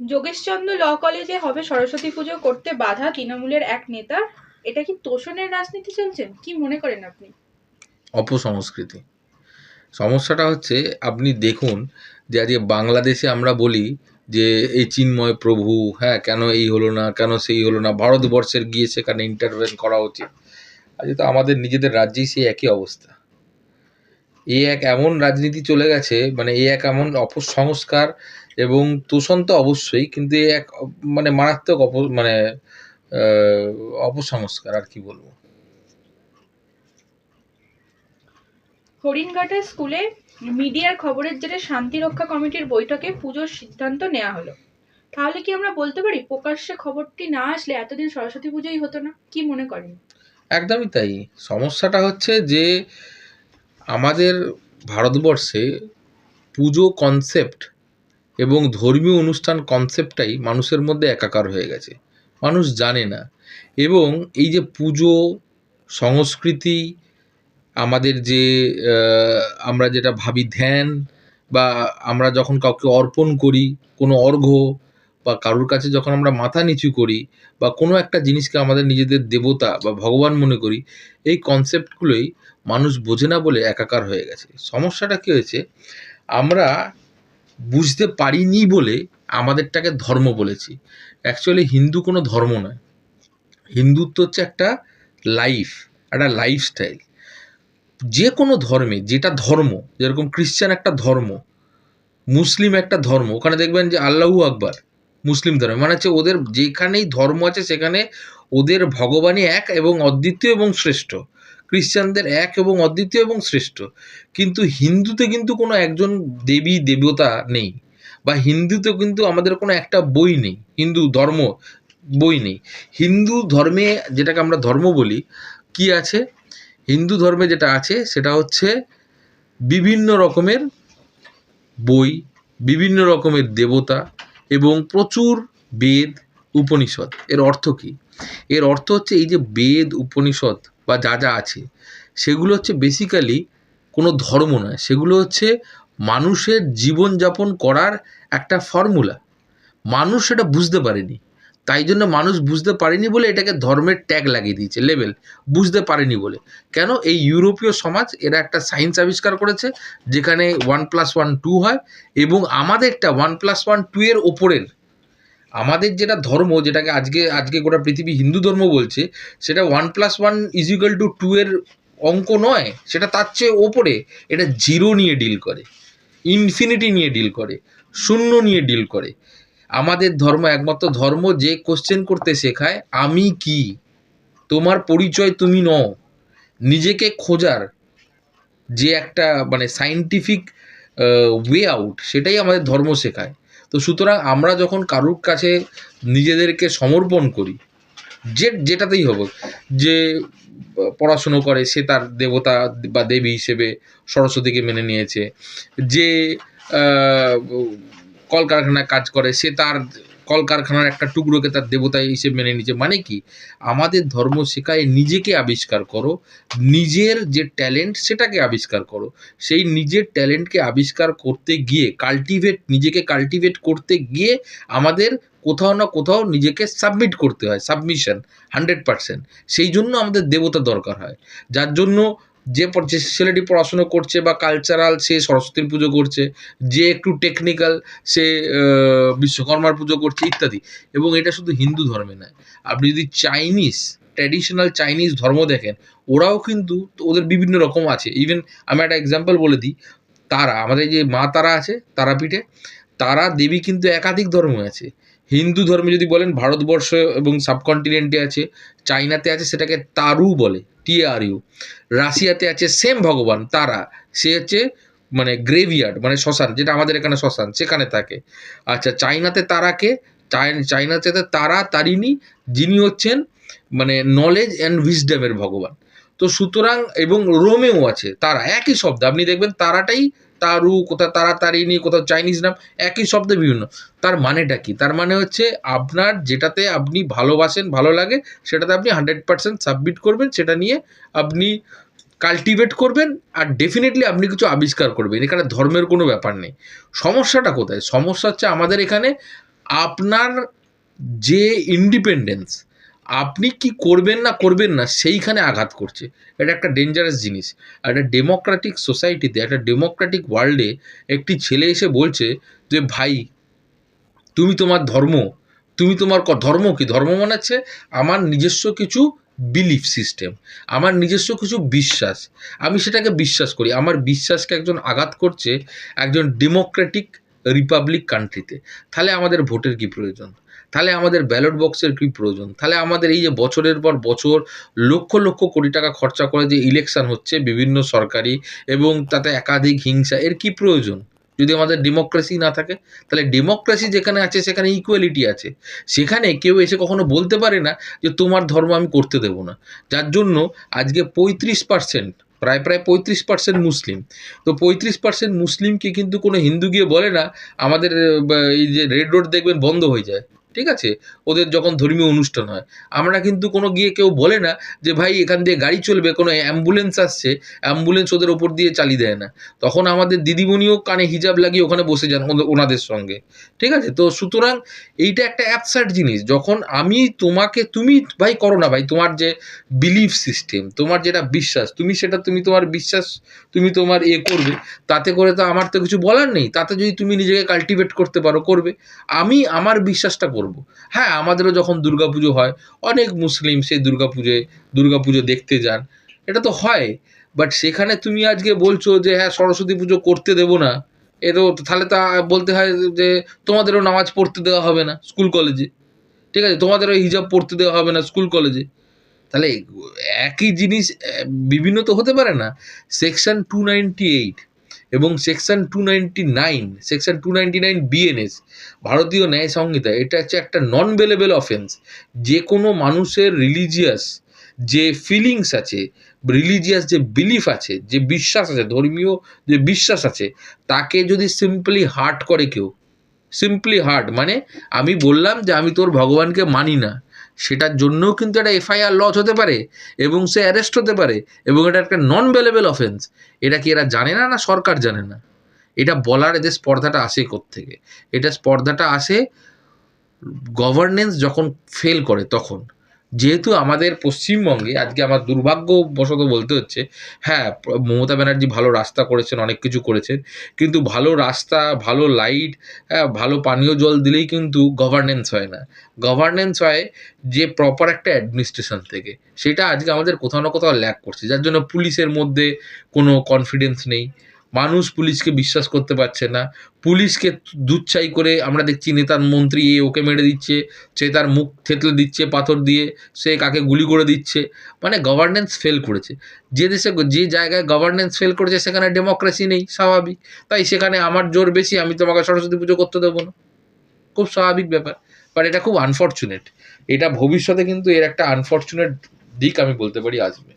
যোগেশচন্দ্র ল কলেজে হবে সরস্বতী পুজো করতে বাধা তৃণমূলের এক নেতা? এটা কি তোষণের রাজনীতি চলছে? কি মনে করেন আপনি? অপসংস্কৃতি। সমস্যাটা হচ্ছে, আপনি দেখুন যে আজকে বাংলাদেশে আমরা বলি যে, এই চিন্ময় প্রভু হ্যাঁ কেন এই হলো না, কেন সেই হলো না? ভারতবর্ষের গিয়ে সেখানে ইন্টারভেন করা উচিত। আজকে তো আমাদের নিজেদের রাজ্যেই সেই একই অবস্থা। এই এক এমন রাজনীতি চলে গেছে মানে এই এক এমন অপসংস্কার এবং তোষণ তো অবশ্যই কিন্তু এক মানে মারাত্মক অপ মানে অপসংস্কার আর কি বলব। হরিণঘাটের স্কুলে মিডিয়ার খবরের জেরে শান্তি রক্ষা কমিটির বৈঠকে পুজোর সিদ্ধান্ত নেওয়া হলো। তাহলে কি আমরা বলতে পারি প্রকাশ্যে খবরটি না আসলে এতদিন সরস্বতী পুজোই হতো না? কি মনে করেন? একদমই তাই। সমস্যাটা হচ্ছে যে আমাদের ভারতবর্ষে পুজো কনসেপ্ট এবং ধর্মীয় অনুষ্ঠান কনসেপ্টটাই মানুষের মধ্যে একাকার হয়ে গেছে। মানুষ জানে না। এবং এই যে পুজো, সংস্কৃতি, আমাদের যে আমরা যেটা ভাবি ধ্যান বা আমরা যখন কাউকে অর্পণ করি, কোনো অর্ঘ্য বা কারোর কাছে যখন আমরা মাথা নিচু করি বা কোনো একটা জিনিসকে আমাদের নিজেদের দেবতা বা ভগবান মনে করি, এই কনসেপ্টগুলোই মানুষ বোঝে না বলে একাকার হয়ে গেছে। সমস্যাটা কী হয়েছে? আমরা বুঝতে পারিনি বলে আমাদেরটাকে ধর্ম বলেছি। অ্যাকচুয়ালি হিন্দু কোনো ধর্ম নয়। হিন্দুত্ব হচ্ছে একটা লাইফ একটা লাইফস্টাইল যে কোনো ধর্মে, যেটা ধর্ম, যেরকম খ্রিশ্চান একটা ধর্ম মুসলিম একটা ধর্ম, ওখানে দেখবেন যে আল্লাহু আকবার মুসলিম ধর্ম। মানে হচ্ছে ওদের যেখানেই ধর্ম আছে, সেখানে ওদের ভগবানই এক এবং অদ্বিতীয় এবং শ্রেষ্ঠ। খ্রিশ্চানদের এক এবং অদ্বিতীয় এবং শ্রেষ্ঠ। কিন্তু হিন্দুতে কিন্তু কোনো একজন দেবী, দেবতা নেই বা হিন্দুতে কিন্তু আমাদের কোনো একটা বই নেই, হিন্দু ধর্ম বই নেই। হিন্দু ধর্মে যেটাকে আমরা ধর্ম বলি, কি আছে? হিন্দু ধর্মে যেটা আছে সেটা হচ্ছে বিভিন্ন রকমের বই, বিভিন্ন রকমের দেবতা এবং প্রচুর বেদ, উপনিষদ। এর অর্থ কী? এর অর্থ হচ্ছে এই যে বেদ, উপনিষদ বা যা যা আছে, সেগুলো হচ্ছে বেসিক্যালি কোনো ধর্ম নয়। সেগুলো হচ্ছে মানুষের জীবনযাপন করার একটা ফর্মুলা মানুষ সেটা বুঝতে পারেনি। তাই জন্য মানুষ বুঝতে পারেনি বলে এটাকে ধর্মের ট্যাগ লাগিয়ে দিয়েছে লেভেল বুঝতে পারেনি বলে। কেন? এই ইউরোপীয় সমাজ এরা একটা সায়েন্স আবিষ্কার করেছে, যেখানে ওয়ান প্লাস ওয়ান টু হয় এবং আমাদেরটা ওয়ান প্লাস ওয়ান টু এর ওপরের আমাদের যেটা ধর্ম, যেটাকে আজকে আজকে গোটা পৃথিবী হিন্দু ধর্ম বলছে, সেটা one plus one equal to two two অঙ্ক নয়, সেটা তার চেয়ে ওপরে। এটা জিরো নিয়ে ডিল করে ইনফিনিটি নিয়ে ডিল করে, শূন্য নিয়ে ডিল করে। আমাদের ধর্ম, একমাত্র ধর্ম যে কোশ্চেন করতে শেখায়, আমি কি? তোমার পরিচয় তুমি নও। নিজেকে খোঁজার যে একটা মানে সাইন্টিফিক ওয়ে আউট সেটাই আমাদের ধর্ম শেখায়। তো সুতরাং আমরা যখন কারুর কাছে নিজেদেরকে সমর্পণ করি, যে, যেটাতেই হোক, যে, পড়াশুনো করে, সে তার দেবতা বা দেবী হিসেবে সরস্বতীকে মেনে নিয়েছে, যে কলকারখানায় কাজ করে, সে তার কলকারখানার একটা টুকরোকে তার দেবতা হিসেবে মেনে নিয়েছে। মানে কি? আমাদের ধর্ম শেখায় নিজেকে আবিষ্কার করো, নিজের যে ট্যালেন্ট সেটাকে আবিষ্কার করো। সেই নিজের ট্যালেন্টকে আবিষ্কার করতে গিয়ে কাল্টিভেট নিজেকে কাল্টিভেট করতে গিয়ে আমাদের কোথাও না কোথাও নিজেকে সাবমিট করতে হয়। সাবমিশন হান্ড্রেড পারসেন্ট সেই জন্য আমাদের দেবতা দরকার হয়। যার জন্য যে যে ছেলেটি পড়াশুনো করছে বা কালচারাল সে সরস্বতীর পুজো করছে, যে একটু টেকনিক্যাল সে বিশ্বকর্মার পুজো করছে ইত্যাদি। এবং এটা শুধু হিন্দু ধর্মে নয়। আপনি যদি চাইনিজ ট্র্যাডিশনাল চাইনিজ ধর্ম দেখেন, ওরাও কিন্তু ওদের বিভিন্ন রকম আছে। ইভেন আমি একটা এক্সাম্পল বলে দিই, তারা, আমাদের যে মা তারা আছে, তারাপীঠে, তারা দেবী কিন্তু একাধিক ধর্ম আছে। হিন্দু ধর্মে যদি বলেন, ভারতবর্ষ এবং সাবকন্টিনেন্টে আছে, চাইনাতে আছে, সেটাকে তারু বলে, টি আর ইউ। রাশিয়াতে আছে, সেম ভগবান, তারা। সে হচ্ছে মানে গ্রেভিয়ার্ড মানে শ্মশান, যেটা আমাদের এখানে শ্মশান, সেখানে থাকে। আচ্ছা চাইনাতে তারাকে, চাই- চাইনাতে তারা, তারিণী, যিনি হচ্ছেন মানে নলেজ অ্যান্ড উইজডমের ভগবান। তো সুতরাং, এবং রোমেও আছে, তারা, একই শব্দ, আপনি দেখবেন তারাটাই তারু কোথাও তারিণী কোথাও চাইনিজ নাম, একই শব্দে বিভিন্ন। তার মানেটা কি? তার মানে হচ্ছে আপনার যেটাতে আপনি ভালোবাসেন, ভালো লাগে, সেটাতে আপনি হান্ড্রেড পার্সেন্ট সাবমিট করবেন, সেটা নিয়ে আপনি কাল্টিভেট করবেন, আর ডেফিনেটলি আপনি কিছু আবিষ্কার করবেন। এখানে ধর্মের কোনো ব্যাপার নেই। সমস্যাটা কোথায়? সমস্যা হচ্ছে আমাদের এখানে আপনার যে ইন্ডিপেন্ডেন্স আপনি কি করবেন না করবেন না, সেইখানে আঘাত করছে। এটা একটা ডেঞ্জারাস জিনিস। একটা ডেমোক্রেটিক সোসাইটিতে একটা ডেমোক্রেটিক ওয়ার্ল্ডে একটি ছেলে এসে বলছে যে, ভাই, তুমি তোমার ধর্ম, তুমি তোমার ধর্ম কি? ধর্ম মানে হচ্ছে আমার নিজস্ব কিছু বিলিফ সিস্টেম আমার নিজস্ব কিছু বিশ্বাস। আমি সেটাকে বিশ্বাস করি। আমার বিশ্বাসকে একজন আঘাত করছে একজন ডেমোক্রেটিক রিপাবলিক কান্ট্রিতে তাহলে আমাদের ভোটের কি প্রয়োজন? তাহলে আমাদের ব্যালট বক্সের কি প্রয়োজন? তাহলে আমাদের এই যে বছরের পর বছর লক্ষ লক্ষ কোটি টাকা খরচা করে যে ইলেকশন হচ্ছে বিভিন্ন সরকারি এবং তাতে একাধিক হিংসা, এর কি প্রয়োজন? যদি আমাদের ডেমোক্রেসি না থাকে, তাহলে ডেমোক্রেসি যেখানে আছে সেখানে ইকুয়ালিটি আছে। সেখানে কেউ এসে কখনো বলতে পারে না যে তোমার ধর্ম আমি করতে দেবো না। যার জন্য আজকে পঁয়ত্রিশ পার্সেন্ট প্রায় প্রায় পঁয়ত্রিশ পার্সেন্ট মুসলিম। তো পঁয়ত্রিশ পার্সেন্ট মুসলিমকে কিন্তু কোনো হিন্দু গিয়ে বলে না, আমাদের এই যে রেড রোড দেখবেন বন্ধ হয়ে যায়। ঠিক আছে? ওদের যখন ধর্মীয় অনুষ্ঠান হয়। আমরা কিন্তু কোনো গিয়ে কেউ বলে না যে, ভাই, এখান দিয়ে গাড়ি চলবে, কোনো অ্যাম্বুলেন্স আসছে। অ্যাম্বুলেন্স ওদের ওপর দিয়ে চালিয়ে দেয় না। তখন আমাদের দিদিমণিও কানে হিজাব লাগিয়ে ওখানে বসে যান ওনাদের সঙ্গে। ঠিক আছে? তো সুতরাং এইটা একটা অ্যাবসার্ট জিনিস। যখন আমি তোমাকে, তুমি ভাই করো না ভাই, তোমার যে বিলিফ সিস্টেম তোমার যেটা বিশ্বাস, তুমি সেটা, তুমি তোমার বিশ্বাস, তুমি তোমার এ করবে, তাতে করে তো আমার তো কিছু বলার নেই। তাতে যদি তুমি নিজেকে কাল্টিভেট করতে পারো, করবে। আমি আমার বিশ্বাসটা করব। হ্যাঁ আমাদেরও যখন দুর্গাপুজো হয়, অনেক মুসলিম সেই দুর্গাপুজোয় দুর্গাপুজো দেখতে যান। এটা তো হয় বাট সেখানে তুমি আজকে বলছো যে হ্যাঁ সরস্বতী পুজো করতে দেবো না। এ তো, তাহলে তা বলতে হয় যে, তোমাদেরও নামাজ পড়তে দেওয়া হবে না স্কুল কলেজে ঠিক আছে, তোমাদেরও হিজাব পড়তে দেওয়া হবে না স্কুল কলেজে তাহলে একই জিনিস বিভিন্ন তো হতে পারে না। সেকশন টু নাইনটি এইট এবং section two ninety nine section two ninety nine BNS Bharatiya Nyaya Sanhita, এটা হচ্ছে একটা নন বেলেবেল অফেন্স যে কোনো মানুষের রিলিজিয়াস যে ফিলিংস আছে রিলিজিয়াস যে বিলিফ আছে, যে বিশ্বাস আছে, ধর্মীয় যে বিশ্বাস আছে, তাকে যদি সিম্পলি হার্ট করে কেউ সিম্পলি হার্ট মানে আমি বললাম যে আমি তোর ভগবানকে মানি না সেটার জন্যও কিন্তু একটা এফআইআর লজ হতে পারে এবং সে অ্যারেস্ট হতে পারে এবং এটা একটা নন বেলেবেল অফেন্স এটা কি এরা জানে না না সরকার জানে না? এটা বলার এদের স্পর্ধাটা আসে থেকে এটা স্পর্ধাটা আসে গভর্নেন্স যখন ফেল করে তখন। যেহেতু আমাদের পশ্চিমবঙ্গে, আজকে আমার দুর্ভাগ্যবশত বলতে হচ্ছে হ্যাঁ মমতা ব্যানার্জি ভালো রাস্তা করেছেন, অনেক কিছু করেছেন, কিন্তু ভালো রাস্তা, ভালো লাইট হ্যাঁ ভালো পানীয় জল দিলেই কিন্তু গভর্নেন্স হয় না। গভর্নেন্স হয় যে প্রপার একটা অ্যাডমিনিস্ট্রেশন থেকে। সেটা আজকে আমাদের কোথাও না কোথাও ল্যাক করছে, যার জন্য পুলিশের মধ্যে কোনো কনফিডেন্স নেই। মানুষ পুলিশকে বিশ্বাস করতে পারছে না। পুলিশকে দুচ্ছাই করে আমরা দেখছি নেতার মন্ত্রী এ ওকে মেরে দিচ্ছে, সে তার মুখ থেতলে দিচ্ছে পাথর দিয়ে, সে কাকে গুলি করে দিচ্ছে। মানে গভর্নেন্স ফেল করেছে। যে দেশে, যে জায়গায় গভর্নেন্স ফেল করেছে সেখানে ডেমোক্রেসি নেই, স্বাভাবিক। তাই সেখানে আমার জোর বেশি, আমি তোমাকে সরস্বতী পুজো করতে দেবো না। খুব স্বাভাবিক ব্যাপার। বাট এটা খুব আনফর্চুনেট এটা ভবিষ্যতে কিন্তু এর একটা আনফর্চুনেট দিক আমি বলতে পারি আসবে